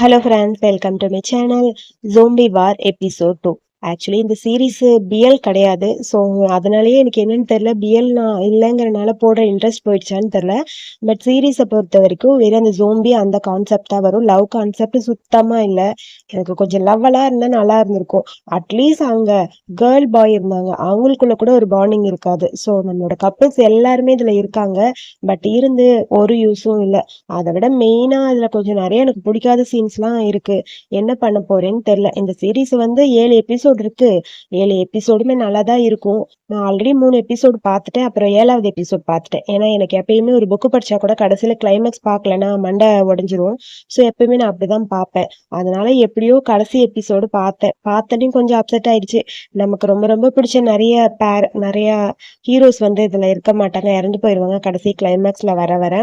Hello friends, welcome to my channel Zombie War episode 2. Actually இந்த series BL கிடையாது so அதனாலேயே எனக்கு என்னன்னு தெரில பிஎல் நான் இல்லைங்கிறனால போடுற இன்ட்ரெஸ்ட் போயிடுச்சான்னு தெரில பட் சீரீஸை பொறுத்த வரைக்கும் வெறும் அந்த ஜோம்பி அந்த கான்செப்டாக வரும் லவ் கான்செப்ட் சுத்தமாக இல்லை எனக்கு கொஞ்சம் லவ்வெல்லாம் இருந்தால் நல்லா இருந்திருக்கும் அட்லீஸ்ட் அவங்க கேர்ள் பாய் இருந்தாங்க அவங்களுக்குள்ள கூட ஒரு பாண்டிங் இருக்காது ஸோ நம்மளோட கப்புள்ஸ் எல்லாருமே இதில் இருக்காங்க பட் இருந்து ஒரு யூஸும் இல்லை அதை விட மெயினாக அதில் கொஞ்சம் நிறைய எனக்கு பிடிக்காத சீன்ஸ்லாம் இருக்குது என்ன பண்ண போறேன்னு தெரில இந்த சீரீஸ் வந்து ஏழு எபிசோட் எபிசோடு இருக்கு ஏழு எபிசோடுமே நல்லா தான் இருக்கும் நான் ஆல்ரெடி மூணு எபிசோடு பார்த்துட்டேன் அப்புறம் ஏழாவது எபிசோட் பார்த்துட்டேன் ஏன்னா எனக்கு எப்பயுமே ஒரு புக்கு படிச்சா கூட கடைசியில் கிளைமேக்ஸ் பார்க்கலன்னா மண்டை உடஞ்சிரும் ஸோ எப்பயுமே நான் அப்படிதான் பார்ப்பேன் அதனால எப்படியோ கடைசி எபிசோடு பார்த்தேன் பார்த்தனையும் கொஞ்சம் அப்செட் ஆயிடுச்சு நமக்கு ரொம்ப ரொம்ப பிடிச்ச நிறைய பேர் நிறைய ஹீரோஸ் வந்து இதில் இருக்க மாட்டாங்க இறந்து போயிடுவாங்க கடைசி கிளைமேக்ஸில் வர வர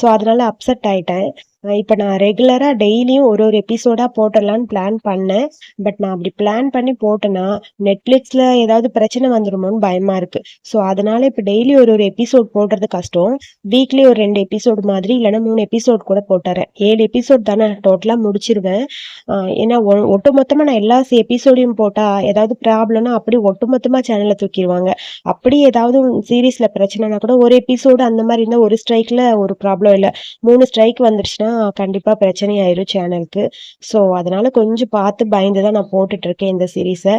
ஸோ அதனால அப்செட் ஆயிட்டேன் இப்போ நான் ரெகுலராக டெய்லியும் ஒரு ஒரு எபிசோடாக போட்டலான்னு பிளான் பண்ணேன் பட் நான் அப்படி பிளான் பண்ணி போட்டேன்னா நெட்ஃப்ளிக்ஸில் ஏதாவது பிரச்சனை வந்துடுமோன்னு பயமாக இருக்குது ஸோ அதனால் இப்போ டெய்லி ஒரு ஒரு எபிசோட் போடுறது கஷ்டம் வீக்லி ஒரு ரெண்டு எபிசோடு மாதிரி இல்லைனா மூணு எபிசோட் கூட போட்டுறேன் ஏழு எபிசோட் தானே டோட்டலாக முடிச்சிருவேன் ஏன்னா ஒட்டு மொத்தமாக நான் எல்லா எபிசோடையும் போட்டால் ஏதாவது ப்ராப்ளம்னா அப்படி ஒட்டு மொத்தமாக சேனலை தூக்கிடுவாங்க அப்படி ஏதாவது சீரீஸில் பிரச்சனைனா கூட ஒரு எபிசோடு அந்த மாதிரி இருந்தால் ஒரு ஸ்ட்ரைக்கில் ஒரு ப்ராப்ளம் இல்லை மூணு ஸ்ட்ரைக் வந்துருச்சுன்னா கண்டிப்பாக பிரச்சனையாயிரும் சேனலுக்கு ஸோ அதனால் கொஞ்சம் பார்த்து பயந்து தான் நான் இருக்கேன் இந்த சீரீஸை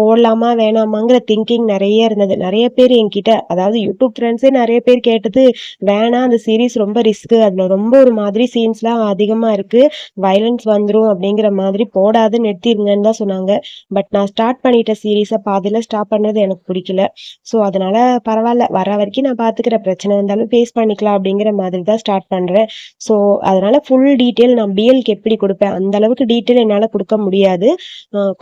போடலாமா வேணாமாங்கிற திங்கிங் நிறைய இருந்தது நிறைய பேர் என்கிட்ட அதாவது யூடியூப் ஃப்ரெண்ட்ஸே நிறைய பேர் கேட்டது வேணாம் அந்த சீரீஸ் ரொம்ப ரிஸ்க்கு அதில் ரொம்ப ஒரு மாதிரி சீன்ஸ்லாம் அதிகமாக இருக்குது வைலன்ஸ் வந்துடும் அப்படிங்கிற மாதிரி போடாது நிறுத்திடுங்கன்னு தான் சொன்னாங்க பட் நான் ஸ்டார்ட் பண்ணிட்ட சீரீஸை பாதியில் ஸ்டாப் பண்ணது எனக்கு பிடிக்கல ஸோ அதனால் பரவாயில்ல வர வரைக்கும் நான் பார்த்துக்கிற பிரச்சனை இருந்தாலும் ஃபேஸ் பண்ணிக்கலாம் அப்படிங்கிற மாதிரி தான் ஸ்டார்ட் பண்ணுறேன் ஸோ அதனால் என்னால் ஃபுல் டீட்டெயில் நான் பிஎல்க்கு எப்படி கொடுப்பேன் அந்த அளவுக்கு டீட்டெயில் என்னால் கொடுக்க முடியாது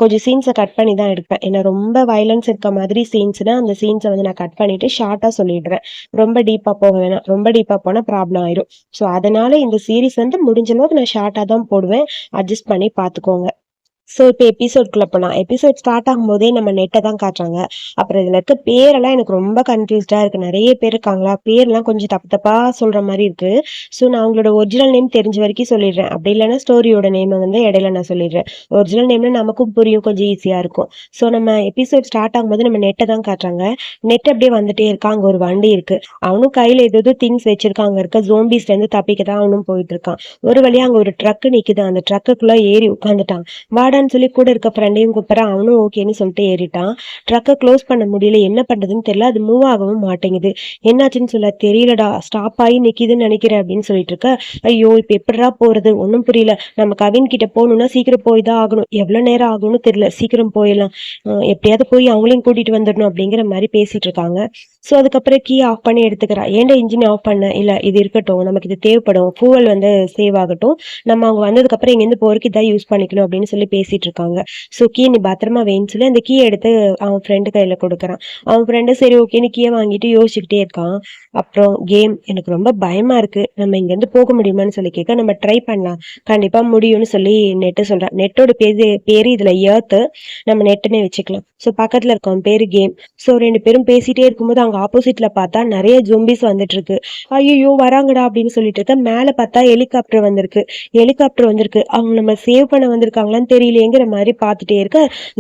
கொஞ்சம் சீன்ஸை கட் பண்ணி தான் எடுப்பேன் ஏன்னா ரொம்ப வயலன்ஸ் இருக்க மாதிரி சீன்ஸ்னா அந்த சீன்ஸை வந்து நான் கட் பண்ணிட்டு ஷார்ட்டாக சொல்லிடுறேன் ரொம்ப டீப்பாக போக வேணாம் ரொம்ப டீப்பாக போனால் ப்ராப்ளம் ஆயிரும் ஸோ அதனால இந்த சீரீஸ் வந்து முடிஞ்ச அளவுக்கு நான் ஷார்ட்டாக தான் போடுவேன் அட்ஜஸ்ட் பண்ணி பார்த்துக்கோங்க ஸோ இப்போ எபிசோட்குள்ளே போலாம் எபிசோட் ஸ்டார்ட் ஆகும்போதே நம்ம நெட்டை தான் காட்டுறாங்க அப்புறம் இதில் இருக்க பேரெல்லாம் எனக்கு ரொம்ப கன்ஃபியூஸ்டாக இருக்குது நிறைய பேர் இருக்காங்களா எல்லாம் கொஞ்சம் தப்பு தப்பாக சொல்கிற மாதிரி இருக்குது ஸோ நான் அவங்களோட ஒரிஜினல் நேம் தெரிஞ்ச வரைக்கும் சொல்லிடுறேன் அப்படி இல்லைன்னா ஸ்டோரியோட நேமை வந்து இடையில நான் சொல்லிடுறேன் ஒரிஜினல் நேம்னா நமக்கும் புரியும் கொஞ்சம் ஈஸியாக இருக்கும் ஸோ நம்ம எபிசோட் ஸ்டார்ட் ஆகும்போது நம்ம நெட்டை தான் காட்டுறாங்க நெட் அப்படியே வந்துட்டே இருக்கா அங்கே ஒரு வண்டி இருக்குது அவனும் கையில் ஏதோ திங்ஸ் வச்சிருக்காங்க இருக்க ஜோம்பிஸ்லேருந்து தப்பிக்க தான் அவனும் போயிட்டு இருக்கான் ஒரு வழியாக அங்கே ஒரு ட்ரக்கு நிற்குது அந்த ட்ரக்குக்குள்ளே ஏறி உட்காந்துட்டான் வாடா வேண்டான்னு சொல்லி கூட இருக்க ஃப்ரெண்டையும் கூப்பிட்றான் அவனும் ஓகேன்னு சொல்லிட்டு ஏறிட்டான் ட்ரக்கை க்ளோஸ் பண்ண முடியல என்ன பண்ணுறதுன்னு தெரியல அது மூவ் ஆகவும் மாட்டேங்குது என்னாச்சுன்னு சொல்ல தெரியலடா ஸ்டாப் ஆகி நிற்கிதுன்னு நினைக்கிறேன் அப்படின்னு சொல்லிட்டு இருக்க ஐயோ இப்போ எப்படிடா போகிறது ஒன்றும் புரியல நம்ம கவின் கிட்ட போகணும்னா சீக்கிரம் போய் தான் ஆகணும் எவ்வளோ நேரம் ஆகும்னு தெரியல சீக்கிரம் போயிடலாம் எப்படியாவது போய் அவங்களையும் கூட்டிகிட்டு வந்துடணும் அப்படிங்கிற மாதிரி பேசிகிட்டு இருக்காங்க ஸோ அதுக்கப்புறம் கீ ஆஃப் பண்ணி எடுத்துக்கிறா ஏன்டா இன்ஜின் ஆஃப் பண்ண இல்லை இது இருக்கட்டும் நமக்கு இது தேவைப்படும் பூவல் வந்து சேவ் ஆகட்டும் நம்ம அவங்க வந்ததுக்கப்புறம் இங்கேருந்து போகிறதுக்கு இதாக யூஸ் பண்ணிக்கணும் அப்படின்னு சொல்லி பேசி பேசிட்டு இருக்காங்க ஸோ கீ நீ பத்திரமா வேணும்னு சொல்லி அந்த கீ எடுத்து அவன் ஃப்ரெண்டு கையில கொடுக்குறான் அவன் ஃப்ரெண்டு சரி ஓகே நீ கீயை வாங்கிட்டு யோசிச்சுக்கிட்டே இருக்கான் அப்புறம் கேம் எனக்கு ரொம்ப பயமா இருக்கு நம்ம இங்கேருந்து போக முடியுமான்னு சொல்லி கேட்க நம்ம ட்ரை பண்ணலாம் கண்டிப்பா முடியும்னு சொல்லி நெட்டு சொல்றான் நெட்டோட பேர் பேர் இதுல ஏர்த்து நம்ம நெட்டுனே வச்சுக்கலாம் ஸோ பக்கத்துல இருக்கவன் பேரு கேம் ஸோ ரெண்டு பேரும் பேசிட்டே இருக்கும்போது அவங்க ஆப்போசிட்ல பார்த்தா நிறைய ஜோம்பிஸ் வந்துட்டு இருக்கு ஐயோ வராங்கடா அப்படின்னு சொல்லிட்டு இருக்க மேல பார்த்தா ஹெலிகாப்டர் வந்திருக்கு ஹெலிகாப்டர் வந்திருக்கு அவங்க நம்ம சேவ் பண்ண வந்திருக்காங்களான்னு தெரியல அப்படிங்கிற மாதிரி பார்த்துட்டே இருக்க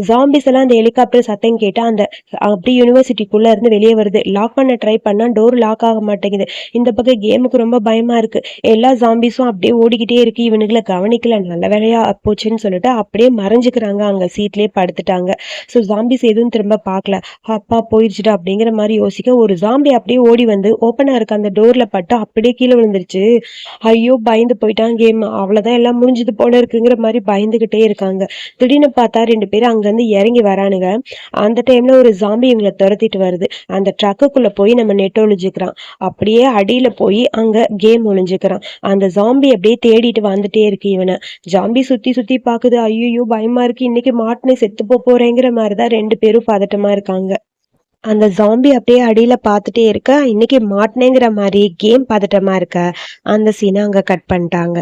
ஜாம்பிஸ் எல்லாம் அந்த ஹெலிகாப்டர் சத்தம் கேட்டால் அந்த அப்படி யூனிவர்சிட்டிக்குள்ளே இருந்து வெளியே வருது லாக் பண்ண ட்ரை பண்ணால் டோர் லாக் ஆக மாட்டேங்குது இந்த பக்கம் கேமுக்கு ரொம்ப பயமாக இருக்குது எல்லா ஜாம்பிஸும் அப்படியே ஓடிக்கிட்டே இருக்குது இவனுங்களை கவனிக்கல நல்ல வேலையாக போச்சுன்னு சொல்லிட்டு அப்படியே மறைஞ்சிக்கிறாங்க அங்கே சீட்லேயே படுத்துட்டாங்க ஸோ ஜாம்பிஸ் எதுவும் திரும்ப பார்க்கல அப்பா போயிடுச்சுடா அப்படிங்கிற மாதிரி யோசிக்க ஒரு ஜாம்பி அப்படியே ஓடி வந்து ஓப்பனாக இருக்க அந்த டோரில் பட்டு அப்படியே கீழே விழுந்துருச்சு ஐயோ பயந்து போயிட்டான் கேம் அவ்வளோதான் எல்லாம் முடிஞ்சது போல இருக்குங்கிற மாதிரி பயந்துக்கிட்டே இருக்காங்க திடீர்னு பார்த்தா ரெண்டு பேரும் அங்கேருந்து இறங்கி வரானுங்க அந்த டைமில் ஒரு ஜாம்பி இவங்களை துரத்திட்டு வருது அந்த ட்ரக்குக்குள்ளே போய் நம்ம நெட் ஒழிஞ்சுக்கிறான் அப்படியே அடியில் போய் அங்கே கேம் ஒழிஞ்சுக்கிறான் அந்த ஜாம்பி அப்படியே தேடிட்டு வந்துட்டே இருக்கு இவனை ஜாம்பி சுற்றி சுற்றி பார்க்குது ஐயோ பயமாக இருக்கு இன்னைக்கு மாட்டினை செத்து போகிறேங்கிற மாதிரி தான் ரெண்டு பேரும் பதட்டமாக இருக்காங்க அந்த ஜாம்பி அப்படியே அடியில பாத்துட்டே இருக்க இன்னைக்கு மாட்டினேங்கிற மாதிரி கேம் பதட்டமாக இருக்க அந்த சீனை அங்க கட் பண்ணிட்டாங்க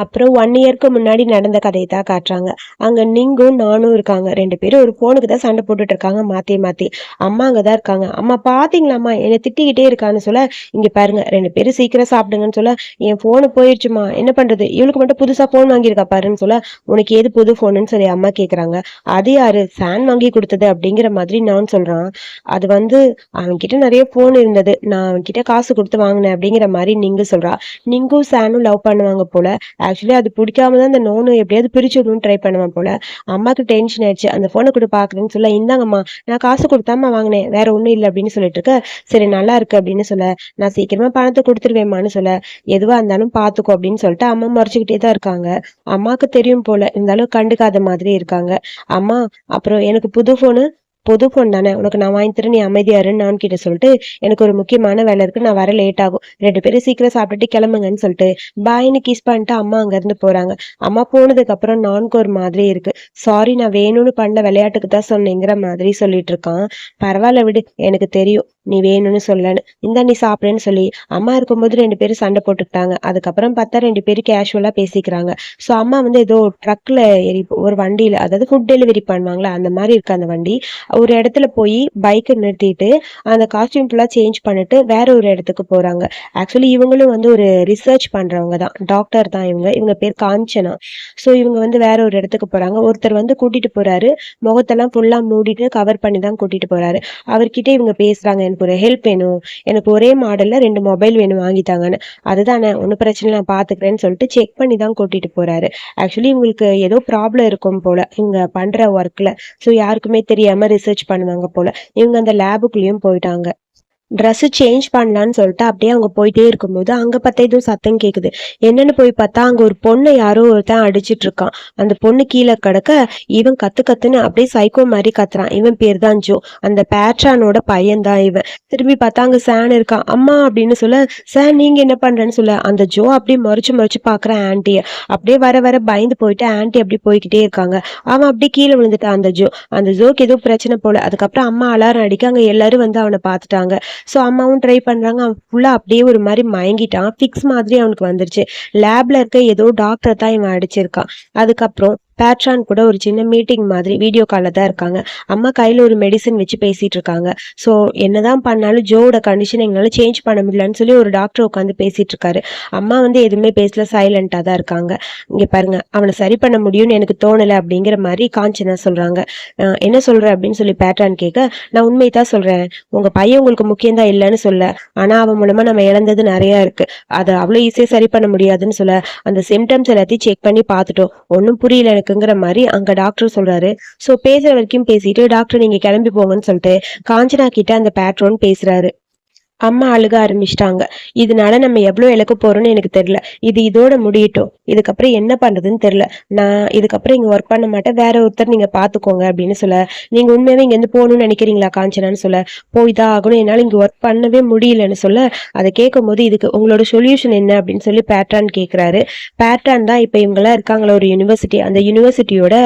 அப்புறம் ஒன் இயர்க்கு முன்னாடி நடந்த கதையை தான் காட்டுறாங்க அங்க நீங்கும் நானும் இருக்காங்க ரெண்டு பேரும் ஒரு போனுக்கு தான் சண்டை போட்டுட்டு இருக்காங்க மாத்தி மாத்தி அம்மா அங்க தான் இருக்காங்க அம்மா பாத்தீங்களாம்மா என்னை திட்டிக்கிட்டே இருக்கான்னு சொல்ல இங்க பாருங்க ரெண்டு பேரும் சீக்கிரம் சாப்பிடுங்கன்னு சொல்ல என் போனு போயிடுச்சுமா என்ன பண்றது இவளுக்கு மட்டும் புதுசா போன் வாங்கியிருக்கா பாருன்னு சொல்ல உனக்கு எது புது போனுன்னு சொல்லி அம்மா கேக்குறாங்க அது யாரு ஃபேன் வாங்கி கொடுத்தது அப்படிங்கிற மாதிரி நான் சொல்றான் அது வந்து அவன்கிட்ட நிறைய போன் இருந்தது நான் அவன்கிட்ட காசு கொடுத்து வாங்கினேன் அப்படிங்கிற மாதிரி நீங்க சொல்றா நீங்கும் சானும் லவ் பண்ணுவாங்க போல ஆக்சுவலி அது பிடிக்காம தான் அந்த நோனு எப்படியாவது பிரிச்சு விடணும்னு ட்ரை பண்ணுவேன் போல அம்மாவுக்கு டென்ஷன் ஆயிடுச்சு அந்த ஃபோனை கூட பாக்குறேன்னு சொல்ல இந்தாங்கம்மா நான் காசு கொடுத்தாம வாங்கினேன் வேற ஒண்ணும் இல்லை அப்படின்னு சொல்லிட்டு இருக்க சரி நல்லா இருக்கு அப்படின்னு சொல்ல நான் சீக்கிரமா பணத்தை கொடுத்துருவேம்மான்னு சொல்ல எதுவா இருந்தாலும் பாத்துக்கோ அப்படின்னு சொல்லிட்டு அம்மா மறைச்சுக்கிட்டே தான் இருக்காங்க அம்மாவுக்கு தெரியும் போல இருந்தாலும் கண்டுக்காத மாதிரி இருக்காங்க அம்மா அப்புறம் எனக்கு புது போனு பொது பொண்ணு தானே உனக்கு நான் வாங்கி தரேன் நீ அமைதியாருன்னு நான் கிட்ட சொல்லிட்டு எனக்கு ஒரு முக்கியமான வேலை இருக்கு நான் வர லேட் ஆகும் ரெண்டு பேரும் சீக்கிரம் சாப்பிட்டுட்டு கிளம்புங்கன்னு சொல்லிட்டு பாயின்னு கிஸ் பண்ணிட்டு அம்மா அங்கேருந்து போறாங்க அம்மா போனதுக்கு அப்புறம் நான்கு ஒரு மாதிரி இருக்கு சாரி நான் வேணும்னு பண்ண விளையாட்டுக்கு தான் சொன்னேங்கிற மாதிரி சொல்லிட்டு இருக்கான் பரவாயில்ல விடு எனக்கு தெரியும் நீ வேணும்னு சொல்லன்னு இந்த நீ சாப்பிடன்னு சொல்லி அம்மா இருக்கும்போது ரெண்டு பேரும் சண்டை போட்டுக்கிட்டாங்க அதுக்கப்புறம் பார்த்தா ரெண்டு பேரும் கேஷுவலாக பேசிக்கிறாங்க ஸோ அம்மா வந்து ஏதோ ட்ரக்கில் எரி ஒரு வண்டியில் அதாவது ஃபுட் டெலிவரி பண்ணுவாங்களா அந்த மாதிரி இருக்கு அந்த வண்டி ஒரு இடத்துல போய் பைக்கை நிறுத்திட்டு அந்த காஸ்டியூம் ஃபுல்லாக சேஞ்ச் பண்ணிட்டு வேற ஒரு இடத்துக்கு போகிறாங்க ஆக்சுவலி இவங்களும் வந்து ஒரு ரிசர்ச் பண்ணுறவங்க தான் டாக்டர் தான் இவங்க இவங்க பேர் காஞ்சனா ஸோ இவங்க வந்து வேற ஒரு இடத்துக்கு போகிறாங்க ஒருத்தர் வந்து கூட்டிகிட்டு போகிறாரு முகத்தெல்லாம் ஃபுல்லாக மூடிட்டு கவர் பண்ணி தான் கூட்டிகிட்டு போகிறாரு அவர்கிட்ட இவங்க பேசுகிறாங்க எனக்கு ஒரு ஹெல்ப் வேணும் எனக்கு ஒரே மாடலில் ரெண்டு மொபைல் வேணும் வாங்கித்தாங்கன்னு அதுதானே ஒன்றும் பிரச்சனை நான் பார்த்துக்கிறேன்னு சொல்லிட்டு செக் பண்ணி தான் கூட்டிகிட்டு போகிறாரு ஆக்சுவலி இவங்களுக்கு ஏதோ ப்ராப்ளம் இருக்கும் போல் இவங்க பண்ணுற ஒர்க்கில் ஸோ யாருக்குமே தெரியாமல் ரிசர்ச் பண்ணுவாங்க போல இவங்க அந்த லேபுக்குள்ளேயும் போயிட்டாங்க ட்ரெஸ்ஸு சேஞ்ச் பண்ணலான்னு சொல்லிட்டு அப்படியே அவங்க போயிட்டே இருக்கும்போது அங்கே பார்த்தா எதுவும் சத்தம் கேட்குது என்னென்னு போய் பார்த்தா அங்கே ஒரு பொண்ணை யாரோ ஒருத்தன் அடிச்சிட்டு இருக்கான் அந்த பொண்ணு கீழே கிடக்க இவன் கத்து கத்துன்னு அப்படியே சைக்கோ மாதிரி கத்துறான் இவன் பேர் தான் ஜோ அந்த பேட்ரானோட பையன் தான் இவன் திரும்பி பார்த்தா அங்கே சேன் இருக்கான் அம்மா அப்படின்னு சொல்ல சார் நீங்கள் என்ன பண்ணுறேன்னு சொல்ல அந்த ஜோ அப்படியே மறைச்சு மறைச்சு பார்க்குற ஆண்டியை அப்படியே வர வர பயந்து போயிட்டு ஆண்டி அப்படி போய்கிட்டே இருக்காங்க அவன் அப்படியே கீழே விழுந்துட்டான் அந்த ஜோ அந்த ஜோக்கு எதுவும் பிரச்சனை போல அதுக்கப்புறம் அம்மா அலாரம் அடிக்க அங்கே எல்லாரும் வந்து அவனை பார்த்துட்டாங்க ஸோ அம்மாவும் ட்ரை பண்ணுறாங்க அவன் ஃபுல்லாக அப்படியே ஒரு மாதிரி மயங்கிட்டான் ஃபிக்ஸ் மாதிரி அவனுக்கு வந்துருச்சு லேபில் இருக்க ஏதோ டாக்டரை தான் இவன் அடிச்சிருக்கான் அதுக்கப்புறம் பேட்ரான் கூட ஒரு சின்ன மீட்டிங் மாதிரி வீடியோ காலில் தான் இருக்காங்க அம்மா கையில் ஒரு மெடிசன் வச்சு பேசிகிட்டு இருக்காங்க ஸோ என்னதான் பண்ணாலும் ஜோவோட கண்டிஷன் எங்களால் சேஞ்ச் பண்ண முடியலன்னு சொல்லி ஒரு டாக்டர் உட்காந்து பேசிகிட்டு இருக்காரு அம்மா வந்து எதுவுமே பேசல சைலண்ட்டாக தான் இருக்காங்க இங்கே பாருங்க அவனை சரி பண்ண முடியும்னு எனக்கு தோணலை அப்படிங்கிற மாதிரி காஞ்சனா சொல்கிறாங்க என்ன சொல்கிறேன் அப்படின்னு சொல்லி பேட்ரான் கேட்க நான் உண்மை தான் சொல்கிறேன் உங்கள் பையன் உங்களுக்கு முக்கியந்தான் இல்லைன்னு சொல்ல ஆனால் அவன் மூலமாக நம்ம இழந்தது நிறையா இருக்குது அதை அவ்வளோ ஈஸியாக சரி பண்ண முடியாதுன்னு சொல்ல அந்த சிம்டம்ஸ் எல்லாத்தையும் செக் பண்ணி பார்த்துட்டோம் ஒன்றும் புரியல இருக்குங்கிற மாதிரி அங்க டாக்டர் சொல்றாரு சோ பேசுற வரைக்கும் பேசிட்டு டாக்டர் நீங்க கிளம்பி போங்கன்னு சொல்லிட்டு காஞ்சனா கிட்ட அந்த பேட்ரோன் பேசுறாரு அம்மா அழுக ஆரம்பிச்சிட்டாங்க இதனால நம்ம எவ்வளவு இழக்க போறோம்னு எனக்கு தெரியல இது இதோட முடியட்டும் இதுக்கப்புறம் என்ன பண்றதுன்னு தெரியல நான் இதுக்கப்புறம் இங்க ஒர்க் பண்ண மாட்டேன் வேற ஒருத்தர் நீங்க பாத்துக்கோங்க அப்படின்னு சொல்ல நீங்க உண்மையாவே இங்க இருந்து போகணும்னு நினைக்கிறீங்களா காஞ்சனான்னு சொல்ல போய் தான் ஆகணும் என்னால இங்க ஒர்க் பண்ணவே முடியலன்னு சொல்ல அதை கேட்கும் போது இதுக்கு உங்களோட சொல்யூஷன் என்ன அப்படின்னு சொல்லி பேட்ரான் கேக்குறாரு பேட்டான் தான் இப்ப இவங்கெல்லாம் இருக்காங்களா ஒரு யூனிவர்சிட்டி அந்த யூனிவர்சிட்டியோட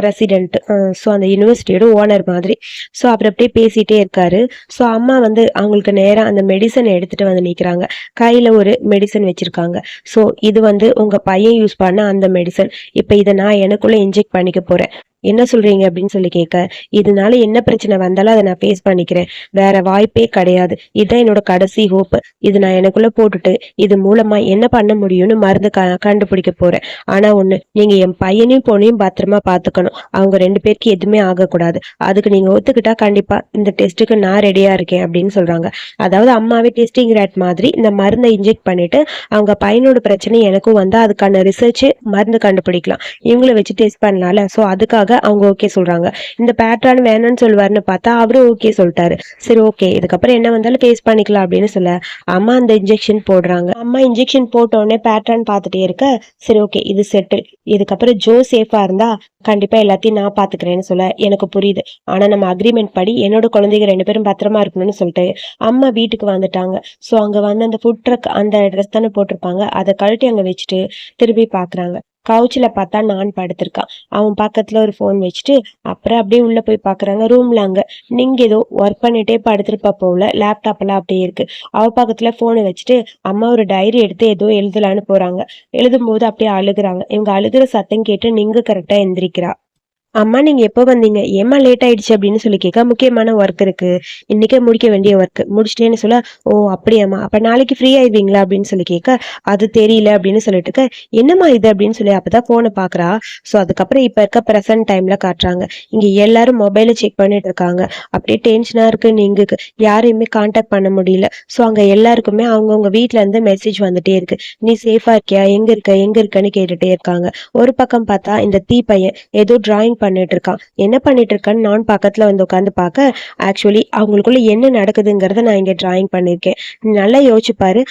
பிரசிடென்ட் ஸோ அந்த யூனிவர்சிட்டியோட ஓனர் மாதிரி ஸோ அப்புறம் அப்படியே பேசிட்டே இருக்காரு ஸோ அம்மா வந்து அவங்களுக்கு நேரம் அந்த மெடிசன் எடுத்துட்டு வந்து நிற்கிறாங்க கையில் ஒரு மெடிசன் வச்சுருக்காங்க ஸோ இது வந்து உங்கள் பையன் யூஸ் பண்ண அந்த மெடிசன் இப்போ இதை நான் எனக்குள்ளே இன்ஜெக்ட் பண்ணிக்க போகிறேன் என்ன சொல்கிறீங்க அப்படின்னு சொல்லி கேட்க இதனால என்ன பிரச்சனை வந்தாலும் அதை நான் ஃபேஸ் பண்ணிக்கிறேன் வேற வாய்ப்பே கிடையாது இதுதான் என்னோட கடைசி ஹோப் இது நான் எனக்குள்ளே போட்டுட்டு இது மூலமாக என்ன பண்ண முடியும்னு மருந்து க கண்டுபிடிக்க போகிறேன் ஆனால் ஒன்று நீங்கள் என் பையனையும் பொண்ணையும் பத்திரமா பார்த்துக்கணும் அவங்க ரெண்டு பேருக்கு எதுவுமே ஆகக்கூடாது அதுக்கு நீங்கள் ஒத்துக்கிட்டா கண்டிப்பாக இந்த டெஸ்ட்டுக்கு நான் ரெடியாக இருக்கேன் அப்படின்னு சொல்கிறாங்க அதாவது அம்மாவே டெஸ்டிங் ரேட் மாதிரி இந்த மருந்தை இன்ஜெக்ட் பண்ணிட்டு அவங்க பையனோட பிரச்சனை எனக்கும் வந்தா அதுக்கான ரிசர்ச்சு மருந்து கண்டுபிடிக்கலாம் இவங்கள வச்சு டெஸ்ட் பண்ணலாம்ல ஸோ அதுக்காக அவங்க ஓகே சொல்றாங்க இந்த பேட்ரான் வேணும்னு சொல்லுவாருன்னு பார்த்தா அவரும் ஓகே சொல்லிட்டாரு சரி ஓகே இதுக்கப்புறம் என்ன வந்தாலும் ஃபேஸ் பண்ணிக்கலாம் அப்படின்னு சொல்ல அம்மா அந்த இன்ஜெக்ஷன் போடுறாங்க அம்மா இன்ஜெக்ஷன் போட்ட உடனே பேட்ரான் பார்த்துட்டே இருக்க சரி ஓகே இது செட்டு இதுக்கப்புறம் ஜோ சேஃபா இருந்தா கண்டிப்பா எல்லாத்தையும் நான் பாத்துக்கிறேன்னு சொல்ல எனக்கு புரியுது ஆனா நம்ம அக்ரிமெண்ட் படி என்னோட குழந்தைங்க ரெண்டு பேரும் பத்திரமா இருக்கணும்னு சொல்லிட்டு அம்மா வீட்டுக்கு வந்துட்டாங்க சோ அங்க வந்து அந்த ஃபுட் ட்ரக் அந்த ட்ரெஸ் தானே போட்டிருப்பாங்க அதை கழட்டி அங்க வச்சுட்டு திரும்பி பாக்குறாங்க கவுச்சில் பார்த்தா நான் படுத்திருக்கான் அவன் பக்கத்தில் ஒரு ஃபோன் வச்சுட்டு அப்புறம் அப்படியே உள்ளே போய் பார்க்குறாங்க ரூமில் அங்கே நீங்கள் ஏதோ ஒர்க் பண்ணிகிட்டே போல போகல லேப்டாப்பெல்லாம் அப்படியே இருக்குது அவள் பக்கத்தில் ஃபோனை வச்சுட்டு அம்மா ஒரு டைரி எடுத்து ஏதோ எழுதலான்னு போகிறாங்க எழுதும்போது அப்படியே அழுகிறாங்க இவங்க அழுகிற சத்தம் கேட்டு நீங்கள் கரெக்டாக எந்திரிக்கிறா அம்மா நீங்க எப்போ வந்தீங்க ஏமா லேட் ஆயிடுச்சு அப்படின்னு சொல்லி கேட்க முக்கியமான ஒர்க் இருக்கு இன்னைக்கே முடிக்க வேண்டிய ஒர்க் முடிச்சிட்டேன்னு சொல்ல ஓ அப்படியாம்மா அப்ப நாளைக்கு ஃப்ரீ ஆயிடுவீங்களா அப்படின்னு சொல்லி கேட்க அது தெரியல அப்படின்னு சொல்லிட்டு என்னம்மா இது அப்படின்னு சொல்லி அப்பதான் போனை பாக்குறா ஸோ அதுக்கப்புறம் இப்ப இருக்க ப்ரெசன்ட் டைம்ல காட்டுறாங்க இங்க எல்லாரும் மொபைல செக் பண்ணிட்டு இருக்காங்க அப்படியே டென்ஷனா இருக்கு நீங்க யாரையுமே கான்டாக்ட் பண்ண முடியல ஸோ அங்க எல்லாருக்குமே அவங்கவுங்க வீட்டுல இருந்து மெசேஜ் வந்துட்டே இருக்கு நீ சேஃபா இருக்கியா எங்க இருக்க எங்க இருக்கன்னு கேட்டுட்டே இருக்காங்க ஒரு பக்கம் பார்த்தா இந்த தீ பையன் ஏதோ டிராயிங் பண்ணிட்டு இருக்கான் என்ன பண்ணிட்டு இருக்கான்னு நான் பக்கத்துல வந்து உட்காந்து பார்க்க ஆக்சுவலி அவங்களுக்குள்ள என்ன நடக்குதுங்கிறத நான் இங்க டிராயிங் பண்ணியிருக்கேன் நல்லா யோசிச்சுப்பாரு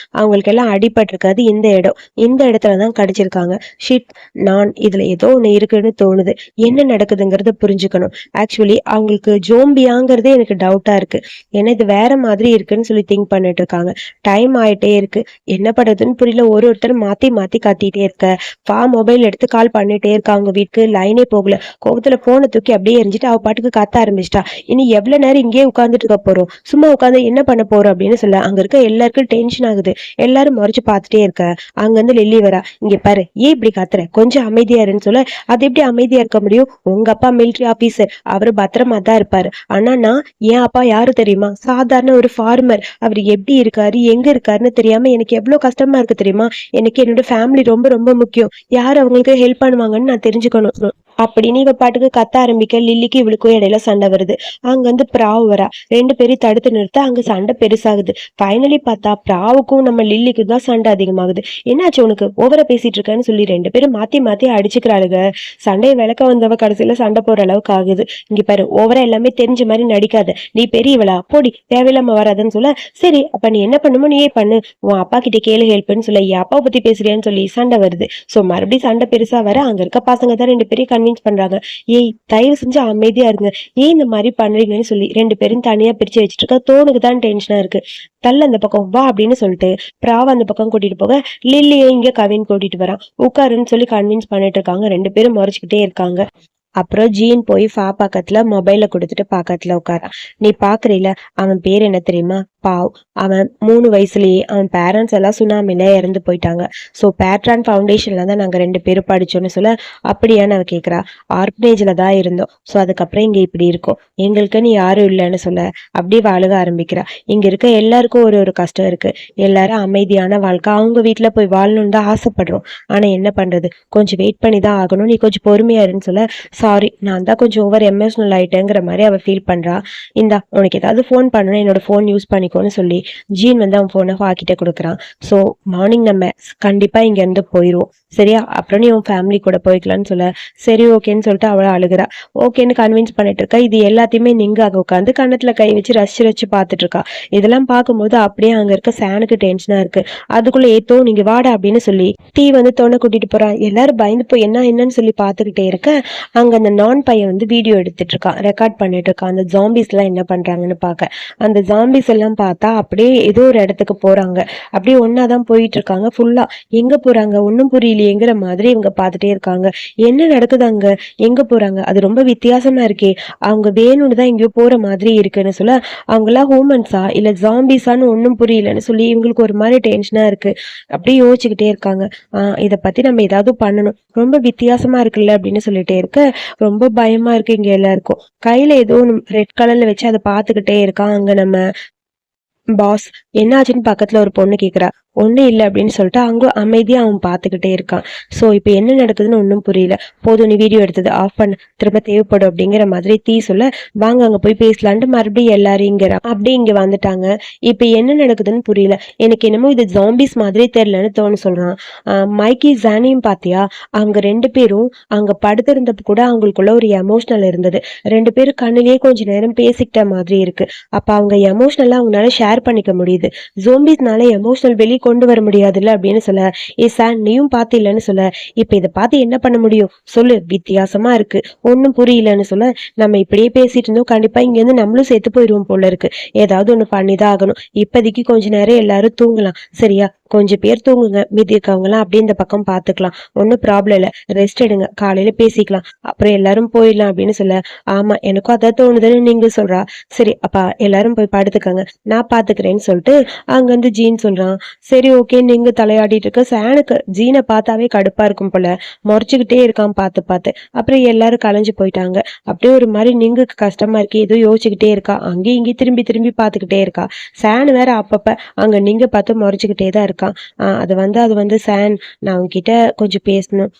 எல்லாம் அடிபட்டிருக்காது இந்த இடம் இந்த இடத்துல தான் ஷிட் நான் இதுல ஏதோ ஒண்ணு இருக்குன்னு தோணுது என்ன நடக்குதுங்கிறத புரிஞ்சுக்கணும் ஆக்சுவலி அவங்களுக்கு ஜோம்பியாங்கிறதே எனக்கு டவுட்டா இருக்கு ஏன்னா இது வேற மாதிரி இருக்குன்னு சொல்லி திங்க் பண்ணிட்டு இருக்காங்க டைம் ஆயிட்டே இருக்கு என்ன பண்றதுன்னு புரியல ஒரு ஒருத்தர் மாத்தி மாத்தி கத்திட்டே இருக்க பா மொபைல் எடுத்து கால் பண்ணிட்டே இருக்காங்க வீட்டுக்கு லைனே போகல கோவத்தை கோவத்தில் ஃபோனை தூக்கி அப்படியே எரிஞ்சிட்டு அவ பாட்டுக்கு கத்த ஆரம்பிச்சிட்டா இனி எவ்வளவு நேரம் இங்கேயே உட்காந்துட்டு இருக்க போறோம் சும்மா உட்காந்து என்ன பண்ண போறோம் அப்படின்னு சொல்ல அங்க இருக்க எல்லாருக்கும் டென்ஷன் ஆகுது எல்லாரும் முறைச்சு பாத்துட்டே இருக்க அங்க இருந்து லில்லி வரா இங்க பாரு ஏன் இப்படி கத்துற கொஞ்சம் அமைதியா இருன்னு சொல்ல அது எப்படி அமைதியா இருக்க முடியும் உங்க அப்பா மிலிட்ரி ஆபீசர் அவரு பத்திரமா தான் இருப்பாரு ஆனா நான் என் அப்பா யாரு தெரியுமா சாதாரண ஒரு ஃபார்மர் அவர் எப்படி இருக்காரு எங்க இருக்காருன்னு தெரியாம எனக்கு எவ்வளவு கஷ்டமா இருக்கு தெரியுமா எனக்கு என்னோட ஃபேமிலி ரொம்ப ரொம்ப முக்கியம் யார் அவங்களுக்கு ஹெல்ப் பண்ணுவாங்கன்னு நான் தெரிஞ்சுக்கணும் அப்படின்னு இவ பாட்டுக்கு கத்த ஆரம்பிக்க லில்லிக்கு இவளுக்கும் இடையில சண்டை வருது அங்க வந்து பிராவ் வரா ரெண்டு பேரையும் தடுத்து நிறுத்த அங்க சண்டை பெருசாகுது பைனலி பார்த்தா பிராவுக்கும் நம்ம லில்லிக்கு தான் சண்டை அதிகமாகுது என்னாச்சு உனக்கு ஓவரா பேசிட்டு இருக்கேன்னு சொல்லி ரெண்டு பேரும் மாத்தி மாத்தி அடிச்சுக்கிறாளுங்க சண்டையை விளக்க வந்தவ கடைசியில சண்டை போற அளவுக்கு ஆகுது இங்க பாரு ஓவரா எல்லாமே தெரிஞ்ச மாதிரி நடிக்காத நீ பெரியவளா போடி தேவையில்லாம வராதுன்னு சொல்ல சரி அப்ப நீ என்ன பண்ணுமோ நீயே பண்ணு உன் அப்பா கிட்ட கேளு ஹெல்ப்னு சொல்ல என் அப்பா பத்தி பேசுறியான்னு சொல்லி சண்டை வருது சோ மறுபடியும் சண்டை பெருசா வர அங்க இருக்க பசங்க தான் ரெண்டு பேரும் கன்வின்ஸ் பண்றாங்க ஏய் தயவு செஞ்சு அமைதியா இருங்க ஏன் இந்த மாதிரி பண்றீங்கன்னு சொல்லி ரெண்டு பேரும் தனியா பிரிச்சு வச்சிட்டு இருக்கா தோனுக்கு தான் டென்ஷனா இருக்கு தள்ள அந்த பக்கம் வா அப்படின்னு சொல்லிட்டு பிராவ அந்த பக்கம் கூட்டிட்டு போக லில்லியே இங்க கவின் கூட்டிட்டு வரான் உட்காருன்னு சொல்லி கன்வின்ஸ் பண்ணிட்டு இருக்காங்க ரெண்டு பேரும் முறைச்சுக்கிட்டே இருக்காங்க அப்புறம் ஜீன் போய் ஃபா பக்கத்துல மொபைலை கொடுத்துட்டு பக்கத்துல உட்காரா நீ பாக்குறீல அவன் பேர் என்ன தெரியுமா பாவ் அவன் மூணு வயசுலயே அவன் பேரண்ட்ஸ் எல்லாம் சுனாமில இறந்து போயிட்டாங்க ஸோ பேட்ரான் ஃபவுண்டேஷன்ல தான் நாங்க ரெண்டு பேரும் படிச்சோம்னு சொல்ல அப்படியான்னு அவன் கேக்குறா ஆர்பனேஜ்ல தான் இருந்தோம் ஸோ அதுக்கப்புறம் இங்க இப்படி இருக்கும் எங்களுக்கு நீ யாரும் இல்லைன்னு சொல்ல அப்படியே வாழ்க ஆரம்பிக்கிறா இங்க இருக்க எல்லாருக்கும் ஒரு ஒரு கஷ்டம் இருக்கு எல்லாரும் அமைதியான வாழ்க்கை அவங்க வீட்டுல போய் வாழணும்னு தான் ஆசைப்படுறோம் ஆனா என்ன பண்றது கொஞ்சம் வெயிட் பண்ணி தான் ஆகணும் நீ கொஞ்சம் பொறுமையாருன்னு சொல்ல சாரி நான் தான் கொஞ்சம் ஓவர் எமோஷனல் ஆகிட்டேங்கிற மாதிரி அவள் ஃபீல் பண்ணுறா இந்தா உனக்கு ஏதாவது ஃபோன் பண்ணணும் என்னோட ஃபோன் யூஸ் பண்ணிக்கோன்னு சொல்லி ஜீன் வந்து அவன் ஃபோனை ஹாக்கிட்ட கொடுக்குறான் ஸோ மார்னிங் நம்ம கண்டிப்பாக இங்கேருந்து போயிடுவோம் சரியா அப்புறம் நீ உன் ஃபேமிலி கூட போய்க்கலான்னு சொல்ல சரி ஓகேன்னு சொல்லிட்டு அவளை அழுகிறா ஓகேன்னு கன்வின்ஸ் பண்ணிட்டு இருக்கா இது எல்லாத்தையுமே நீங்க அங்கே உட்காந்து கன்னத்தில் கை வச்சு ரசிச்சு ரசிச்சு பார்த்துட்டு இருக்கா இதெல்லாம் பார்க்கும்போது அப்படியே அங்கே இருக்க சேனுக்கு டென்ஷனாக இருக்கு அதுக்குள்ளே ஏத்தோ நீங்கள் வாடா அப்படின்னு சொல்லி டீ வந்து தோணை கூட்டிட்டு போகிறான் எல்லாரும் பயந்து போய் என்ன என்னன்னு சொல்லி பார்த்துக்கிட்டே இருக்க அங்க அங்கே அந்த நான் பையன் வந்து வீடியோ எடுத்துட்டு இருக்கான் ரெக்கார்ட் பண்ணிட்டு இருக்கான் அந்த ஜாம்பிஸ்லாம் என்ன பண்ணுறாங்கன்னு பார்க்க அந்த ஜாம்பிஸ் எல்லாம் பார்த்தா அப்படியே ஏதோ ஒரு இடத்துக்கு போகிறாங்க அப்படியே ஒன்றா தான் போயிட்டு இருக்காங்க ஃபுல்லாக எங்கே போகிறாங்க ஒன்றும் புரியலையேங்கிற மாதிரி இவங்க பார்த்துட்டே இருக்காங்க என்ன நடக்குது அங்கே எங்கே போகிறாங்க அது ரொம்ப வித்தியாசமாக இருக்கே அவங்க வேணும்னு தான் எங்கேயோ போகிற மாதிரி இருக்குன்னு சொல்ல அவங்களாம் ஹூமன்ஸா இல்லை ஜாம்பிஸான்னு ஒன்றும் புரியலன்னு சொல்லி இவங்களுக்கு ஒரு மாதிரி டென்ஷனாக இருக்குது அப்படியே யோசிச்சுக்கிட்டே இருக்காங்க இதை பற்றி நம்ம ஏதாவது பண்ணணும் ரொம்ப வித்தியாசமாக இருக்குல்ல அப்படின்னு சொல்லிட்டே இருக்க ரொம்ப பயமா இருக்கு இங்க எல்லாருக்கும் கையில ஏதோ ரெட் கலர்ல வச்சு அதை பார்த்துக்கிட்டே இருக்கான் அங்க நம்ம பாஸ் என்னாச்சுன்னு பக்கத்தில் ஒரு பொண்ணு கேக்குறா ஒண்ணு இல்லை அப்படின்னு சொல்லிட்டு அங்க அமைதியாக அவன் பார்த்துக்கிட்டே இருக்கான் ஸோ இப்போ என்ன நடக்குதுன்னு ஒன்னும் புரியல போதும் நீ வீடியோ எடுத்தது ஆஃப் பண்ண திரும்ப தேவைப்படும் அப்படிங்கிற மாதிரி தீ சொல்ல வாங்க அங்க போய் பேசலான்ட்டு மறுபடியும் எல்லாரும் இங்க அப்படியே இங்கே வந்துட்டாங்க இப்போ என்ன நடக்குதுன்னு புரியல எனக்கு என்னமோ இது ஜாம்பிஸ் மாதிரி தெரியலன்னு தோணு சொல்றான் மைக்கி ஜானியும் பார்த்தியா அவங்க ரெண்டு பேரும் அங்க படுத்திருந்தப்ப கூட அவங்களுக்குள்ள ஒரு எமோஷ்னல் இருந்தது ரெண்டு பேரும் கண்ணிலேயே கொஞ்ச நேரம் பேசிக்கிட்ட மாதிரி இருக்கு அப்போ அவங்க எமோஷ்னலாக அவங்களால ஷேர் பண்ணிக்க முடியுது முடியாது ஜோம்பிஸ்னால எமோஷனல் வெளியே கொண்டு வர முடியாதுல்ல அப்படின்னு சொல்ல ஏ சார் நீயும் பார்த்து சொல்ல இப்ப இதை பார்த்து என்ன பண்ண முடியும் சொல்லு வித்தியாசமா இருக்கு ஒன்னும் புரியலன்னு சொல்ல நம்ம இப்படியே பேசிட்டு இருந்தோம் கண்டிப்பா இங்க இருந்து நம்மளும் சேர்த்து போயிடுவோம் போல இருக்கு ஏதாவது ஒண்ணு பண்ணிதான் ஆகணும் இப்போதைக்கு கொஞ்ச நேரம் எல்லாரும் தூங்கலாம் சரியா கொஞ்சம் பேர் தூங்குங்க மீதி இருக்கவங்களாம் அப்படியே இந்த பக்கம் பாத்துக்கலாம் ஒன்னும் ப்ராப்ளம் இல்ல ரெஸ்ட் எடுங்க காலையில பேசிக்கலாம் அப்புறம் எல்லாரும் போயிடலாம் அப்படின்னு சொல்ல ஆமா எனக்கும் அதான் தோணுதுன்னு நீங்க சொல்றா சரி அப்பா எல்லாரும் போய் படுத்துக்கங்க நான் பாத்துக்கிறேன்னு சொல்லிட்டு அங்கேருந்து ஜீன் சொல்கிறான் சரி ஓகே நீங்கள் தலையாடிட்டு இருக்க சேனுக்கு ஜீனை பார்த்தாவே கடுப்பாக இருக்கும் போல முறைச்சிக்கிட்டே இருக்கான் பார்த்து பார்த்து அப்புறம் எல்லாரும் கலைஞ்சு போயிட்டாங்க அப்படியே ஒரு மாதிரி நீங்களுக்கு கஷ்டமாக இருக்கு ஏதோ யோசிச்சுக்கிட்டே இருக்கா அங்கேயும் இங்கேயும் திரும்பி திரும்பி பார்த்துக்கிட்டே இருக்கா சேனு வேற அப்பப்போ அங்கே நீங்கள் பார்த்து முறைச்சிக்கிட்டே தான் இருக்கான் அது வந்து அது வந்து சேன் நான் அவங்ககிட்ட கொஞ்சம் பேசணும்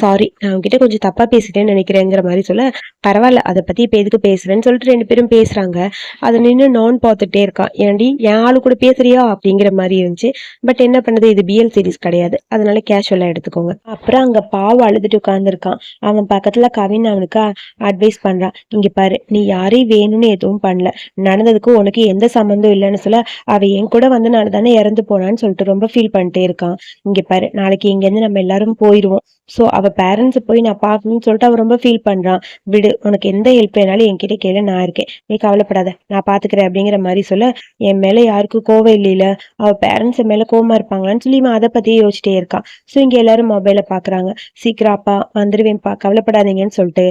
சாரி நான் அவங்ககிட்ட கொஞ்சம் தப்பாக பேசிட்டேன்னு நினைக்கிறேங்கிற மாதிரி சொல்ல பரவாயில்ல அதை பற்றி இப்போ எதுக்கு பேசுகிறேன்னு சொல்லிட்டு ரெண்டு பேரும் பேசுகிறாங்க அதை நின்று நான் பார்த்துட்டே இருக்கான் ஏன்டி என் ஆளு கூட ஒரு பேசுறியா அப்படிங்கிற மாதிரி இருந்துச்சு பட் என்ன பண்ணுது இது பிஎல் சீரிஸ் கிடையாது அதனால கேஷுவலா எடுத்துக்கோங்க அப்புறம் அங்க பாவம் அழுதுட்டு உட்காந்துருக்கான் அவன் பக்கத்துல கவின் அவனுக்கு அட்வைஸ் பண்றான் இங்க பாரு நீ யாரையும் வேணும்னு எதுவும் பண்ணல நடந்ததுக்கு உனக்கு எந்த சம்மந்தம் இல்லைன்னு சொல்ல அவ என் கூட வந்து நான் தானே இறந்து போனான்னு சொல்லிட்டு ரொம்ப ஃபீல் பண்ணிட்டே இருக்கான் இங்க பாரு நாளைக்கு இங்க இருந்து நம்ம எல்லாரும் போயிருவோம் சோ அவ பேரண்ட்ஸ் போய் நான் பாக்கணும்னு சொல்லிட்டு அவ ரொம்ப ஃபீல் பண்றான் விடு உனக்கு எந்த ஹெல்ப் வேணாலும் என்கிட்ட கேளு நான் இருக்கேன் நீ கவலைப்படாத நான் பாத்துக்கிறேன் அப்படிங்கிற மாதிரி சொல்ல என் மேல யாருக்கும் அவளுக்கு கோவம் இல்லையில அவ பேரண்ட்ஸ் மேல கோவமா இருப்பாங்களான்னு சொல்லி அதை பற்றியே யோசிச்சிட்டே இருக்கான் ஸோ இங்க எல்லாரும் மொபைல பாக்குறாங்க சீக்கிரம் அப்பா வந்துடுவேன்ப்பா கவலைப்படாதீங்கன்னு சொல்லிட்டு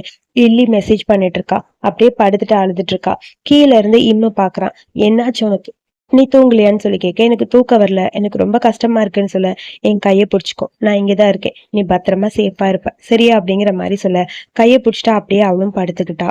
இல்லி மெசேஜ் பண்ணிட்டு இருக்கா அப்படியே படுத்துட்டு அழுதுட்டு இருக்கா கீழே இருந்து இம்மு பாக்குறான் என்னாச்சு உனக்கு நீ தூங்கலையான்னு சொல்லி கேட்க எனக்கு தூக்கம் வரல எனக்கு ரொம்ப கஷ்டமா இருக்குன்னு சொல்ல என் கையை பிடிச்சிக்கும் நான் இங்கதான் இருக்கேன் நீ பத்திரமா சேஃபா இருப்ப சரியா அப்படிங்கிற மாதிரி சொல்ல கையை பிடிச்சிட்டா அப்படியே அவளும் படுத்துக்கிட்டா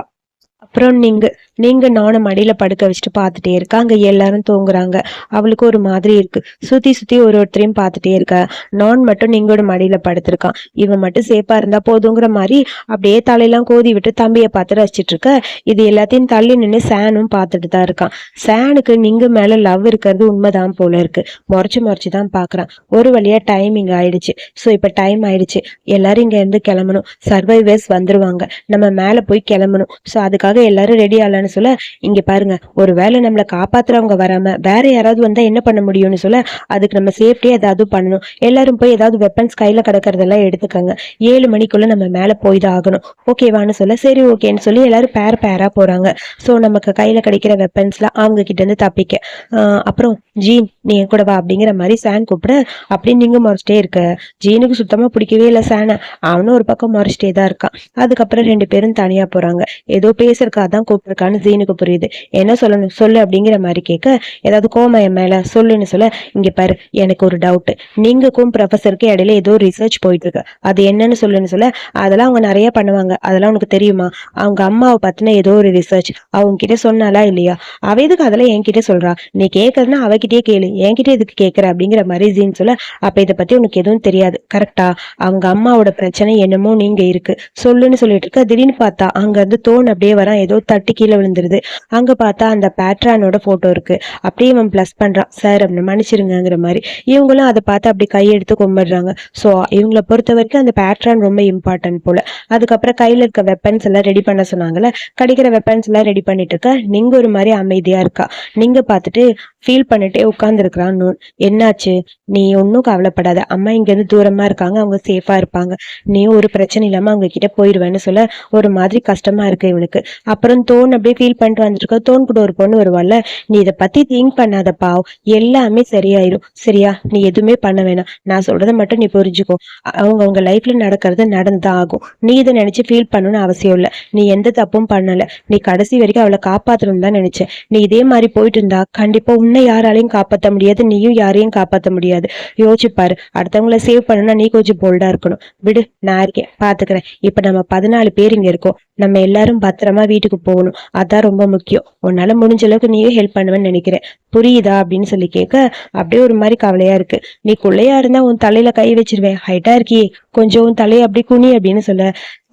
அப்புறம் நீங்கள் நீங்கள் நானும் மடியில் படுக்க வச்சுட்டு பார்த்துட்டே இருக்கா அங்கே எல்லாரும் தூங்குறாங்க அவளுக்கு ஒரு மாதிரி இருக்குது சுற்றி சுற்றி ஒரு ஒருத்தரையும் பார்த்துட்டே இருக்கா நான் மட்டும் நீங்களோட மடியில் படுத்திருக்கான் இவன் மட்டும் சேஃபாக இருந்தால் போதுங்கிற மாதிரி அப்படியே தலையெல்லாம் கோதி விட்டு தம்பியை பார்த்து ரசிச்சிட்டு இருக்க இது எல்லாத்தையும் தள்ளி நின்று சேனும் பார்த்துட்டு தான் இருக்கான் சேனுக்கு நீங்கள் மேலே லவ் இருக்கிறது உண்மைதான் போல இருக்குது முறைச்சி முறைச்சி தான் பார்க்குறான் ஒரு வழியாக டைமிங் ஆயிடுச்சு ஸோ இப்போ டைம் ஆயிடுச்சு எல்லாரும் இங்கேருந்து கிளம்பணும் சர்வைவர்ஸ் வந்துருவாங்க நம்ம மேலே போய் கிளம்பணும் ஸோ அதுக்காக அதுக்காக எல்லாரும் ரெடி ஆகலன்னு சொல்ல இங்க பாருங்க ஒரு வேலை நம்மளை காப்பாத்துறவங்க வராம வேற யாராவது வந்தா என்ன பண்ண முடியும்னு சொல்ல அதுக்கு நம்ம சேஃப்டியா ஏதாவது பண்ணணும் எல்லாரும் போய் ஏதாவது வெப்பன்ஸ் கையில கிடக்கறதெல்லாம் எடுத்துக்கோங்க ஏழு மணிக்குள்ள நம்ம மேல போய் தான் ஆகணும் ஓகேவான்னு சொல்ல சரி ஓகேன்னு சொல்லி எல்லாரும் பேர் பேரா போறாங்க சோ நமக்கு கையில கிடைக்கிற வெப்பன்ஸ்லாம் அவங்க கிட்ட இருந்து தப்பிக்க அப்புறம் ஜீன் நீ என் கூட வா அப்படிங்கிற மாதிரி சேன் கூப்பிட அப்படின்னு நீங்க முறைச்சிட்டே இருக்க ஜீனுக்கு சுத்தமா பிடிக்கவே இல்ல சேனை அவனும் ஒரு பக்கம் முறைச்சிட்டே தான் இருக்கான் அதுக்கப்புறம் ரெண்டு பேரும் தனியா போறாங்க ஏதோ பேச பேசுறதுக்காக தான் கூப்பிட்டுருக்கான்னு ஜீனுக்கு புரியுது என்ன சொல்லணும் சொல்லு அப்படிங்கிற மாதிரி கேட்க ஏதாவது கோமயம் என் மேல சொல்லுன்னு சொல்ல இங்க பாரு எனக்கு ஒரு டவுட் நீங்கக்கும் ப்ரொஃபஸருக்கு இடையில ஏதோ ரிசர்ச் போயிட்டு இருக்கு அது என்னன்னு சொல்லுன்னு சொல்ல அதெல்லாம் அவங்க நிறைய பண்ணுவாங்க அதெல்லாம் உனக்கு தெரியுமா அவங்க அம்மாவை பத்தின ஏதோ ஒரு ரிசர்ச் அவங்க கிட்ட சொன்னாலா இல்லையா அவ எதுக்கு அதெல்லாம் என்கிட்ட சொல்றா நீ கேட்கறதுன்னா அவகிட்டயே கேளு என்கிட்ட எதுக்கு கேட்கற அப்படிங்கிற மாதிரி ஜீன் சொல்ல அப்ப இதை பத்தி உனக்கு எதுவும் தெரியாது கரெக்டா அவங்க அம்மாவோட பிரச்சனை என்னமோ நீங்க இருக்கு சொல்லுன்னு சொல்லிட்டு இருக்க திடீர்னு பார்த்தா அங்க இருந்து தோன் அப்படியே வர பார்த்தீங்கன்னா ஏதோ தட்டி கீழே விழுந்துருது அங்கே பார்த்தா அந்த பேட்ரானோட ஃபோட்டோ இருக்கு அப்படியே இவன் ப்ளஸ் பண்ணுறான் சார் அப்படின்னு மன்னிச்சிருங்கிற மாதிரி இவங்களும் அதை பார்த்து அப்படி கையெடுத்து கும்பிடுறாங்க ஸோ இவங்களை பொறுத்த வரைக்கும் அந்த பேட்ரான் ரொம்ப இம்பார்ட்டன்ட் போல அதுக்கப்புறம் கையில் இருக்க வெப்பன்ஸ் எல்லாம் ரெடி பண்ண சொன்னாங்கல்ல கிடைக்கிற வெப்பன்ஸ் எல்லாம் ரெடி பண்ணிட்டு இருக்க நீங்க ஒரு மாதிரி அமைதியா இருக்கா நீங்க பார்த்துட்டு ஃபீல் பண்ணிட்டே உட்காந்துருக்குறான்னு என்னாச்சு நீ ஒன்றும் கவலைப்படாத அம்மா இங்கேருந்து தூரமாக இருக்காங்க அவங்க சேஃபாக இருப்பாங்க நீ ஒரு பிரச்சனை இல்லாமல் அவங்க கிட்ட போயிடுவேன்னு சொல்ல ஒரு மாதிரி கஷ்டமாக இருக்கு இவனுக்கு அப்புறம் தோன் அப்படியே ஃபீல் பண்ணிட்டு வந்துட்டு தோன் கூட ஒரு பொண்ணு வருவாள்ல நீ இதை பற்றி திங்க் பண்ணாத பாவ் எல்லாமே சரியாயிடும் சரியா நீ எதுவுமே பண்ண வேணாம் நான் சொல்கிறத மட்டும் நீ புரிஞ்சுக்கோ அவங்க அவங்க லைஃப்ல நடக்கிறது தான் ஆகும் நீ இதை நினச்சி ஃபீல் பண்ணணும்னு அவசியம் இல்லை நீ எந்த தப்பும் பண்ணலை நீ கடைசி வரைக்கும் அவளை காப்பாற்றணும் தான் நினச்சேன் நீ இதே மாதிரி போயிட்டு இருந்தா கண்டிப்பாக உன்னை யாராலையும் காப்பாற்ற முடியாது நீயும் யாரையும் காப்பாற்ற முடியாது யோசிப்பாரு அடுத்தவங்கள சேவ் பண்ணணும்னா நீ கொஞ்சம் போல்டா இருக்கணும் விடு நான் இருக்கேன் பாத்துக்கிறேன் இப்ப நம்ம பதினாலு பேர் இங்க இருக்கோம் நம்ம எல்லாரும் பத்திரமா வீட்டுக்கு போகணும் அதான் ரொம்ப முக்கியம் உன்னால முடிஞ்ச அளவுக்கு நீயே ஹெல்ப் பண்ணுவேன்னு நினைக்கிறேன் புரியுதா அப்படின்னு சொல்லி கேட்க அப்படியே ஒரு மாதிரி கவலையா இருக்கு நீ குள்ளையா இருந்தா உன் தலையில கை வச்சிருவேன் ஹைட்டா இருக்கியே கொஞ்சம் உன் தலையை அப்படி குனி அப்படின்னு சொல்ல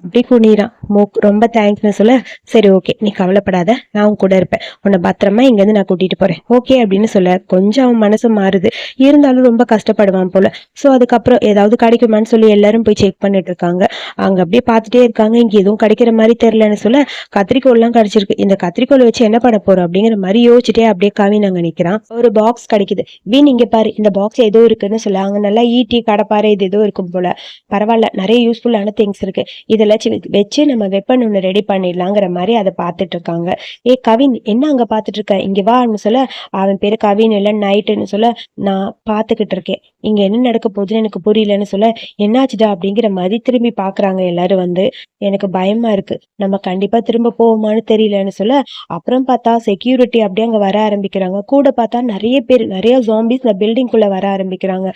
அப்படி குனிரா மூக் ரொம்ப தேங்க்ஸ்னு சொல்ல சரி ஓகே நீ கவலைப்படாத நான் உன் கூட இருப்பேன் உன்னை பத்திரமா இங்கேருந்து நான் கூட்டிட்டு போறேன் ஓகே அப்படின்னு சொல்ல கொஞ்சம் அவன் மனசு மாறுது இருந்தாலும் ரொம்ப கஷ்டப்படுவான் போல ஸோ அதுக்கப்புறம் ஏதாவது கிடைக்குமான்னு சொல்லி எல்லாரும் போய் செக் பண்ணிட்டு இருக்காங்க அங்க அப்படியே பார்த்துட்டே இருக்காங்க இங்க எதுவும் கிடைக்கிற மாதிரி தெரியலன்னு சொல்ல கத்திரிக்கோள்லாம் கிடைச்சிருக்கு இந்த கத்திரிக்கோள் வச்சு என்ன பண்ண போறோம் அப்படிங்கிற மாதிரி யோசிச்சுட்டே அப்படியே காவி நாங்கள் நிக்கிறான் ஒரு பாக்ஸ் கிடைக்குது வீண் இங்க பாரு இந்த பாக்ஸ் ஏதோ இருக்குன்னு சொல்ல அங்க நல்லா ஈட்டி கடைப்பாறை இது ஏதோ இருக்கும் போல பரவாயில்ல நிறைய யூஸ்ஃபுல்லான திங்ஸ் இருக்கு இதுல எல்லாச்சும் வச்சு நம்ம வெப்பன் ஒண்ணு ரெடி பண்ணிடலாங்கிற மாதிரி அதை பார்த்துட்டு இருக்காங்க ஏ கவின் என்ன அங்க பாத்துட்டு இருக்க இங்க வான்னு சொல்ல அவன் பேரு கவின் இல்ல நைட்டுன்னு சொல்ல நான் பாத்துக்கிட்டு இருக்கேன் இங்க என்ன நடக்க போகுதுன்னு எனக்கு புரியலன்னு சொல்ல என்னாச்சுடா அப்படிங்கிற மாதிரி திரும்பி பாக்குறாங்க எல்லாரும் வந்து எனக்கு பயமா இருக்கு நம்ம கண்டிப்பா திரும்ப போவோமான்னு தெரியலன்னு சொல்ல அப்புறம் பார்த்தா செக்யூரிட்டி அப்படியே அங்க வர ஆரம்பிக்கிறாங்க கூட பார்த்தா நிறைய பேர் நிறைய ஜாம்பிஸ் இந்த பில்டிங் குள்ள வர ஆரம்பிக்கிறாங்க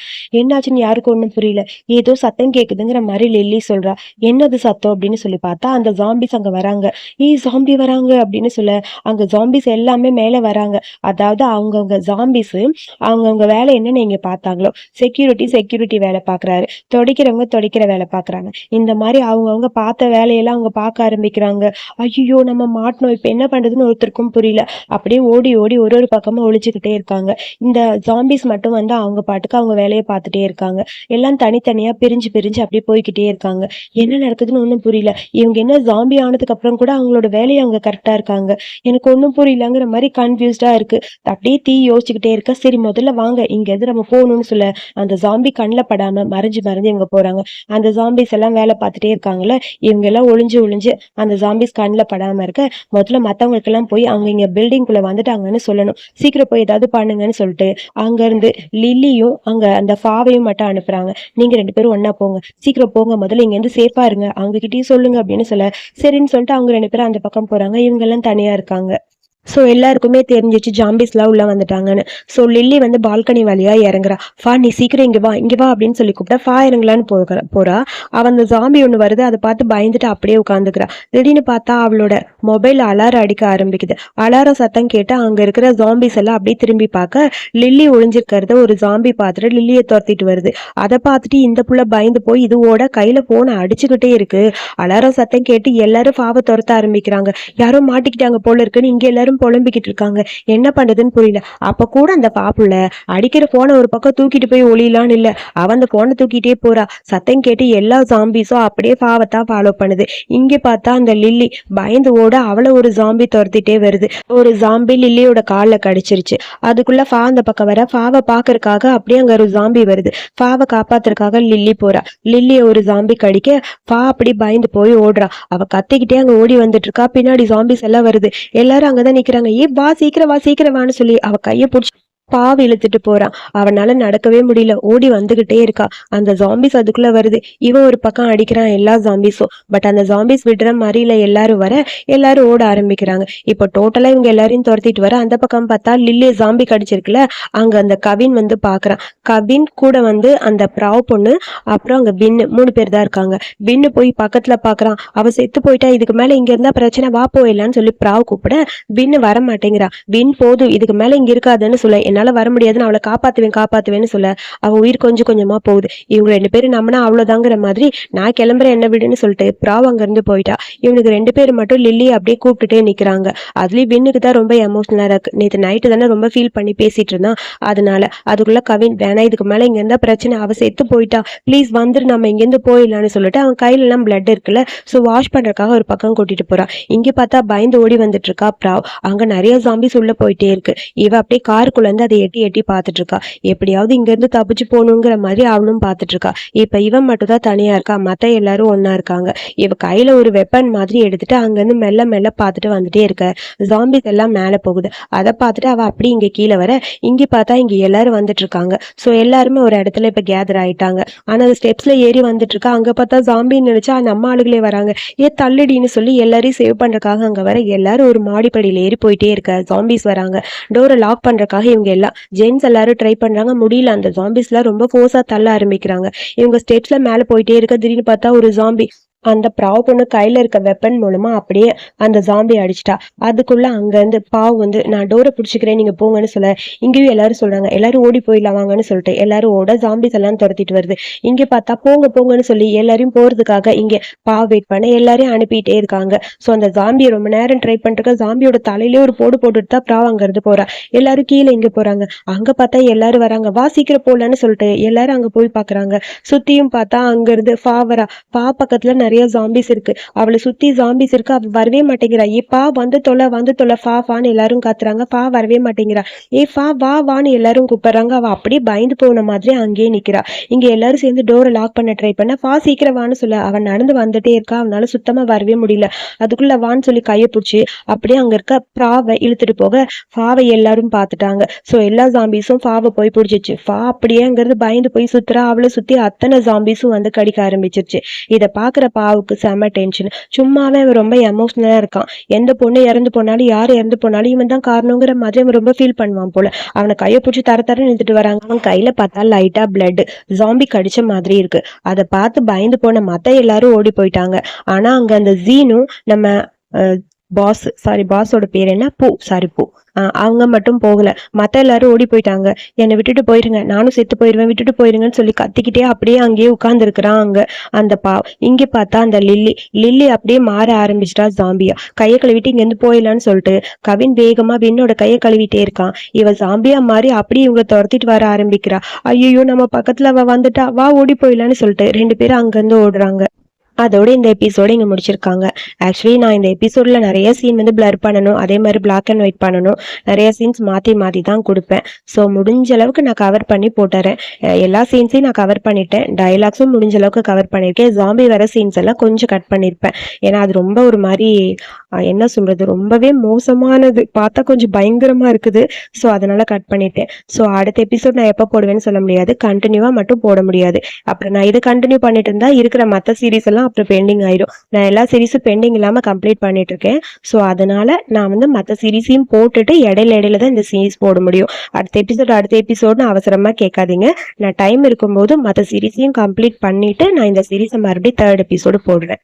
என்னாச்சுன்னு யாருக்கும் ஒண்ணும் புரியல ஏதோ சத்தம் கேக்குதுங்கிற மாதிரி லில்லி சொல்றா என்னது சத்தம் பார்த்தோம் அப்படின்னு சொல்லி பார்த்தா அந்த ஜாம்பிஸ் அங்கே வராங்க ஈ ஜாம்பி வராங்க அப்படின்னு சொல்ல அங்கே ஜாம்பிஸ் எல்லாமே மேலே வராங்க அதாவது அவங்கவுங்க ஜாம்பிஸ் அவங்கவுங்க வேலை என்னன்னு இங்கே பார்த்தாங்களோ செக்யூரிட்டி செக்யூரிட்டி வேலை பார்க்குறாரு தொடைக்கிறவங்க தொடக்கிற வேலை பார்க்குறாங்க இந்த மாதிரி அவங்கவுங்க பார்த்த வேலையெல்லாம் அவங்க பார்க்க ஆரம்பிக்கிறாங்க ஐயோ நம்ம மாட்டினோம் இப்போ என்ன பண்ணுறதுன்னு ஒருத்தருக்கும் புரியல அப்படியே ஓடி ஓடி ஒரு ஒரு பக்கமாக ஒழிச்சுக்கிட்டே இருக்காங்க இந்த ஜாம்பிஸ் மட்டும் வந்து அவங்க பாட்டுக்கு அவங்க வேலையை பார்த்துட்டே இருக்காங்க எல்லாம் தனித்தனியாக பிரிஞ்சு பிரிஞ்சு அப்படியே போய்கிட்டே இருக்காங்க என்ன நடக்குதுன்னு ஒன்றும் புரியல இவங்க என்ன ஜாம்பி ஆனதுக்கு அப்புறம் கூட அவங்களோட வேலையை அவங்க கரெக்டாக இருக்காங்க எனக்கு ஒன்றும் புரியலங்கிற மாதிரி கன்ஃபியூஸ்டாக இருக்கு அப்படியே தீ யோசிச்சுக்கிட்டே இருக்க சரி முதல்ல வாங்க எது நம்ம போகணும்னு சொல்ல அந்த ஜாம்பி கண்ணில் படாமல் மறைஞ்சு மறைஞ்சு இவங்க போகிறாங்க அந்த ஜாம்பிஸ் எல்லாம் வேலை பார்த்துட்டே இருக்காங்களே இவங்க எல்லாம் ஒளிஞ்சு ஒளிஞ்சு அந்த ஜாம்பிஸ் கண்ணில் படாமல் இருக்க முதல்ல மற்றவங்களுக்கெல்லாம் போய் அவங்க இங்கே பில்டிங்குள்ளே வந்துட்டாங்கன்னு சொல்லணும் சீக்கிரம் போய் ஏதாவது பண்ணுங்கன்னு சொல்லிட்டு அங்கேருந்து லில்லியும் அங்கே அந்த ஃபாவையும் மட்டும் அனுப்புகிறாங்க நீங்கள் ரெண்டு பேரும் ஒன்றா போங்க சீக்கிரம் போங்க முதல்ல இங்கேருந்து சேஃபாக இருங்க அவங்க யார்கிட்டயும் சொல்லுங்க அப்படின்னு சொல்ல சரின்னு சொல்லிட்டு அவங்க ரெண்டு பேரும் அந்த பக்கம் போறாங்க இவங்க எல்லாம் தனியா இருக்காங்க ஸோ எல்லாருக்குமே தெரிஞ்சிச்சு ஜாம்பிஸ்லாம் உள்ளே வந்துட்டாங்கன்னு ஸோ லில்லி வந்து பால்கனி வழியாக இறங்குறா ஃபா நீ சீக்கிரம் இங்கே வா இங்கே வா அப்படின்னு சொல்லி கூப்பிட்டா ஃபா இறங்கலான்னு போகிற போகிறா அவ அந்த ஜாம்பி ஒன்று வருது அதை பார்த்து பயந்துட்டு அப்படியே உட்காந்துக்கிறா திடீர்னு பார்த்தா அவளோட மொபைல் அலாரம் அடிக்க ஆரம்பிக்குது அலாரம் சத்தம் கேட்டு அங்கே இருக்கிற ஜாம்பிஸ் எல்லாம் அப்படியே திரும்பி பார்க்க லில்லி ஒழிஞ்சிருக்கிறத ஒரு ஜாம்பி பார்த்துட்டு லில்லியை துரத்திட்டு வருது அதை பார்த்துட்டு இந்த புள்ள பயந்து போய் இதுவோட கையில் ஃபோனை அடிச்சுக்கிட்டே இருக்குது அலாரம் சத்தம் கேட்டு எல்லாரும் ஃபாவை துரத்த ஆரம்பிக்கிறாங்க யாரும் மாட்டிக்கிட்டாங்க போல இருக்குன்னு இங்கே எல்லாரும் எல்லாரும் புலம்பிக்கிட்டு இருக்காங்க என்ன பண்ணுறதுன்னு புரியல அப்போ கூட அந்த பாப்புல அடிக்கிற ஃபோனை ஒரு பக்கம் தூக்கிட்டு போய் ஒளியலான்னு இல்லை அவன் அந்த ஃபோனை தூக்கிட்டே போறா சத்தம் கேட்டு எல்லா ஜாம்பிஸும் அப்படியே பாவத்தா ஃபாலோ பண்ணுது இங்கே பார்த்தா அந்த லில்லி பயந்து ஓட அவளை ஒரு ஜாம்பி துரத்திட்டே வருது ஒரு ஜாம்பி லில்லியோட காலில் கடிச்சிருச்சு அதுக்குள்ள ஃபா அந்த பக்கம் வர ஃபாவை பார்க்கறக்காக அப்படியே அங்கே ஒரு ஜாம்பி வருது ஃபாவை காப்பாத்துறதுக்காக லில்லி போறா லில்லியை ஒரு ஜாம்பி கடிக்க ஃபா அப்படி பயந்து போய் ஓடுறா அவ கத்திக்கிட்டே அங்கே ஓடி வந்துட்டு இருக்கா பின்னாடி ஜாம்பிஸ் எல்லாம் வருது எல்லாரும் அங்கதான் நிற்கிறாங்க ஏ வா சீக்கிரம் வா சீக்கிரம் வான்னு சொல்லி அவ கையை பிடிச்சி பாவ இழுத்துட்டு போறான் அவனால நடக்கவே முடியல ஓடி வந்துகிட்டே இருக்கா அந்த ஜாம்பிஸ் அதுக்குள்ள வருது இவன் ஒரு பக்கம் அடிக்கிறான் எல்லா ஜாம்பிஸும் பட் அந்த ஜாம்பிஸ் விடுற மாதிரி எல்லாரும் வர எல்லாரும் ஓட ஆரம்பிக்கிறாங்க இப்ப டோட்டலா இவங்க எல்லாரையும் துரத்திட்டு வர அந்த பக்கம் பார்த்தா லில்லி ஜாம்பி கடிச்சிருக்குல்ல அங்க அந்த கவின் வந்து பாக்குறான் கவின் கூட வந்து அந்த ப்ராவ் பொண்ணு அப்புறம் அங்க பின்னு மூணு பேர் தான் இருக்காங்க பின்னு போய் பக்கத்துல பாக்குறான் அவ செத்து போயிட்டா இதுக்கு மேல இங்க இருந்தா பிரச்சனை வா போயிடலான்னு சொல்லி ப்ராவ் கூப்பிட பின்னு வர மாட்டேங்கிறான் பின் போதும் இதுக்கு மேல இங்க இருக்காதுன்னு சொல்ல என்னால என்னால் வர முடியாது நான் அவளை காப்பாற்றுவேன் காப்பாற்றுவேன்னு சொல்ல அவள் உயிர் கொஞ்சம் கொஞ்சமாக போகுது இவங்க ரெண்டு பேரும் நம்மனா அவ்வளோதாங்கிற மாதிரி நான் கிளம்புறேன் என்ன விடுன்னு சொல்லிட்டு ப்ராவ் அங்கேருந்து போயிட்டா இவனுக்கு ரெண்டு பேர் மட்டும் லில்லி அப்படியே கூப்பிட்டுட்டே நிற்கிறாங்க அதுலேயும் வின்னுக்கு தான் ரொம்ப எமோஷனலாக இருக்குது நேற்று நைட்டு தானே ரொம்ப ஃபீல் பண்ணி பேசிகிட்டு இருந்தான் அதனால அதுக்குள்ளே கவின் வேணா இதுக்கு மேலே இங்கே இருந்தால் பிரச்சனை அவ செத்து போயிட்டா ப்ளீஸ் வந்துரு நம்ம இங்கேருந்து போயிடலான்னு சொல்லிட்டு அவன் கையிலலாம் பிளட் இருக்குல்ல ஸோ வாஷ் பண்றக்காக ஒரு பக்கம் கூட்டிகிட்டு போகிறான் இங்கே பார்த்தா பயந்து ஓடி வந்துட்டு இருக்கா ப்ராவ் அங்கே நிறைய சாம்பிஸ் உள்ளே போயிட்டே இருக்கு இவ அப்படியே காருக்குள்ளேருந்து வந்து அதை எட்டி எட்டி பார்த்துட்டு இருக்கா எப்படியாவது இங்கேருந்து தப்பிச்சு போகணுங்கிற மாதிரி அவளும் பார்த்துட்டு இருக்கா இப்போ இவன் மட்டும் தான் தனியாக இருக்கா மற்ற எல்லாரும் ஒன்றா இருக்காங்க இவ கையில் ஒரு வெப்பன் மாதிரி எடுத்துட்டு அங்கேருந்து மெல்ல மெல்ல பார்த்துட்டு வந்துட்டே இருக்க ஜாம்பிஸ் எல்லாம் மேலே போகுது அதை பார்த்துட்டு அவள் அப்படி இங்கே கீழே வர இங்கே பார்த்தா இங்கே எல்லாரும் வந்துட்டு இருக்காங்க ஸோ எல்லாருமே ஒரு இடத்துல இப்போ கேதர் ஆயிட்டாங்க ஆனால் அது ஸ்டெப்ஸில் ஏறி வந்துட்டு இருக்கா அங்கே பார்த்தா ஜாம்பின்னு நினச்சா நம்ம ஆளுகளே வராங்க ஏ தள்ளுடின்னு சொல்லி எல்லாரையும் சேவ் பண்ணுறக்காக அங்கே வர எல்லாரும் ஒரு மாடிப்படியில் ஏறி போயிட்டே இருக்க ஜாம்பிஸ் வராங்க டோரை லாக் பண்ணுறக்காக இவங்க எல்லாம் ஜென்ஸ் எல்லாரும் ட்ரை பண்றாங்க முடியல அந்த ஜாம்பிஸ்லாம் ரொம்ப ஃபோர்ஸா தள்ள ஆரம்பிக்கிறாங்க இவங்க ஸ்டெப்ஸ்ல மேல போயிட்டே இருக்க திடீர்னு பார்த்தா ஒரு ஜாம்பி அந்த பிராவ் பொண்ணு கையில இருக்க வெப்பன் மூலமா அப்படியே அந்த ஜாம்பி அடிச்சிட்டா அங்க இருந்து பாவ் வந்து நான் டோரை பிடிச்சிக்கிறேன் நீங்க போங்கன்னு சொல்ல இங்கேயும் எல்லாரும் சொல்றாங்க எல்லாரும் ஓடி போயிடலாம் வாங்கன்னு சொல்லிட்டு எல்லாரும் ஓட ஜாம்பிஸ் எல்லாம் துரத்திட்டு வருது இங்க பார்த்தா போங்க போங்கன்னு சொல்லி எல்லாரையும் போறதுக்காக இங்க பாவ் வெயிட் பண்ண எல்லாரையும் அனுப்பிட்டே இருக்காங்க சோ அந்த ஜாம்பியை ரொம்ப நேரம் ட்ரை பண்ணுறக்க ஜாம்பியோட தலையிலே ஒரு போடு போட்டுட்டு தான் பிராவ் அங்கிருந்து போறா எல்லாரும் கீழே இங்க போறாங்க அங்க பார்த்தா எல்லாரும் வராங்க வா சீக்கிரம் போகலான்னு சொல்லிட்டு எல்லாரும் அங்க போய் பாக்குறாங்க சுத்தியும் பார்த்தா இருந்து ஃபாவரா பா பக்கத்துல நிறைய நிறைய ஜாம்பிஸ் இருக்கு அவளை சுத்தி ஜாம்பிஸ் இருக்கு அவ வரவே மாட்டேங்கிறா ஏ பா வந்து தொலை வந்து தொலை ஃபா ஃபான்னு எல்லாரும் காத்துறாங்க பா வரவே மாட்டேங்கிறா ஏ ஃபா வா வான்னு எல்லாரும் கூப்பிடுறாங்க அவ அப்படியே பயந்து போன மாதிரி அங்கேயே நிற்கிறா இங்க எல்லாரும் சேர்ந்து டோரை லாக் பண்ண ட்ரை பண்ண ஃபா சீக்கிரவான்னு சொல்ல அவன் நடந்து வந்துட்டே இருக்கா அவனால சுத்தமா வரவே முடியல அதுக்குள்ள வான்னு சொல்லி கையை பிடிச்சி அப்படியே அங்க இருக்க ப்ராவை இழுத்துட்டு போக ஃபாவை எல்லாரும் பார்த்துட்டாங்க ஸோ எல்லா ஜாம்பிஸும் ஃபாவை போய் பிடிச்சிச்சு ஃபா அப்படியே அங்கேருந்து பயந்து போய் சுத்துறா அவளை சுத்தி அத்தனை ஜாம்பிஸும் வந்து கடிக்க ஆரம்பிச்சிருச்சு இதை பாக்குறப்ப பாவுக்கு செம டென்ஷன் சும்மாவே அவன் ரொம்ப எமோஷ்னலாக இருக்கான் எந்த பொண்ணு இறந்து போனாலும் யார் இறந்து போனாலும் இவன் தான் காரணங்கிற மாதிரி அவன் ரொம்ப ஃபீல் பண்ணுவான் போல அவனை கையை பிடிச்சி தர தர நின்றுட்டு வராங்க அவன் கையில பார்த்தா லைட்டா பிளட் ஜாம்பி கடிச்ச மாதிரி இருக்கு அதை பார்த்து பயந்து போன மத்த எல்லாரும் ஓடி போயிட்டாங்க ஆனா அங்க அந்த ஜீனும் நம்ம பாஸ் சாரி பாஸோட பேர் என்ன பூ சாரி பூ அவங்க மட்டும் போகல மற்ற எல்லாரும் ஓடி போயிட்டாங்க என்னை விட்டுட்டு போயிருங்க நானும் செத்து போயிடுவேன் விட்டுட்டு போயிருங்கன்னு சொல்லி கத்திக்கிட்டே அப்படியே அங்கேயே உட்காந்துருக்குறான் அங்க அந்த பா இங்க பார்த்தா அந்த லில்லி லில்லி அப்படியே மாற ஆரம்பிச்சிட்டா ஜாம்பியா கையை கழுவிட்டு இங்கேருந்து போயிடலான்னு சொல்லிட்டு கவின் வேகமா விண்ணோட கையை கழுவிட்டே இருக்கான் இவ ஜாம்பியா மாறி அப்படியே இவங்களை துரத்திட்டு வர ஆரம்பிக்கிறா ஐயோ நம்ம பக்கத்துல அவ வந்துட்டா வா ஓடி போயிடலான்னு சொல்லிட்டு ரெண்டு பேரும் அங்கிருந்து ஓடுறாங்க அதோட இந்த எபிசோட இங்கே முடிச்சிருக்காங்க ஆக்சுவலி நான் இந்த எபிசோடில் நிறைய சீன் வந்து பிளர் பண்ணணும் அதே மாதிரி பிளாக் அண்ட் ஒயிட் பண்ணணும் நிறைய சீன்ஸ் மாற்றி மாற்றி தான் கொடுப்பேன் ஸோ முடிஞ்ச அளவுக்கு நான் கவர் பண்ணி போட்டுறேன் எல்லா சீன்ஸையும் நான் கவர் பண்ணிட்டேன் டைலாக்ஸும் முடிஞ்ச அளவுக்கு கவர் பண்ணியிருக்கேன் ஜாம்பி வர சீன்ஸ் எல்லாம் கொஞ்சம் கட் பண்ணியிருப்பேன் ஏன்னா அது ரொம்ப ஒரு மாதிரி என்ன சொல்கிறது ரொம்பவே மோசமானது பார்த்தா கொஞ்சம் பயங்கரமாக இருக்குது ஸோ அதனால் கட் பண்ணிட்டேன் ஸோ அடுத்த எபிசோட் நான் எப்போ போடுவேன்னு சொல்ல முடியாது கண்டினியூவாக மட்டும் போட முடியாது அப்புறம் நான் இதை கண்டினியூ பண்ணிட்டு இருந்தால் இருக்கிற மற்ற சீரீஸ் எல்லாம் பண்ணால் அப்புறம் பெண்டிங் ஆயிடும் நான் எல்லா சீரீஸும் பெண்டிங் இல்லாம கம்ப்ளீட் பண்ணிட்டு இருக்கேன் ஸோ அதனால நான் வந்து மற்ற சீரீஸையும் போட்டுட்டு இடையில இடையில தான் இந்த சீரீஸ் போட முடியும் அடுத்த எபிசோட் அடுத்த எபிசோட்னு அவசரமா கேட்காதீங்க நான் டைம் இருக்கும்போது மற்ற சீரீஸையும் கம்ப்ளீட் பண்ணிட்டு நான் இந்த சீரீஸை மறுபடியும் தேர்ட் எபிசோடு போடுறேன்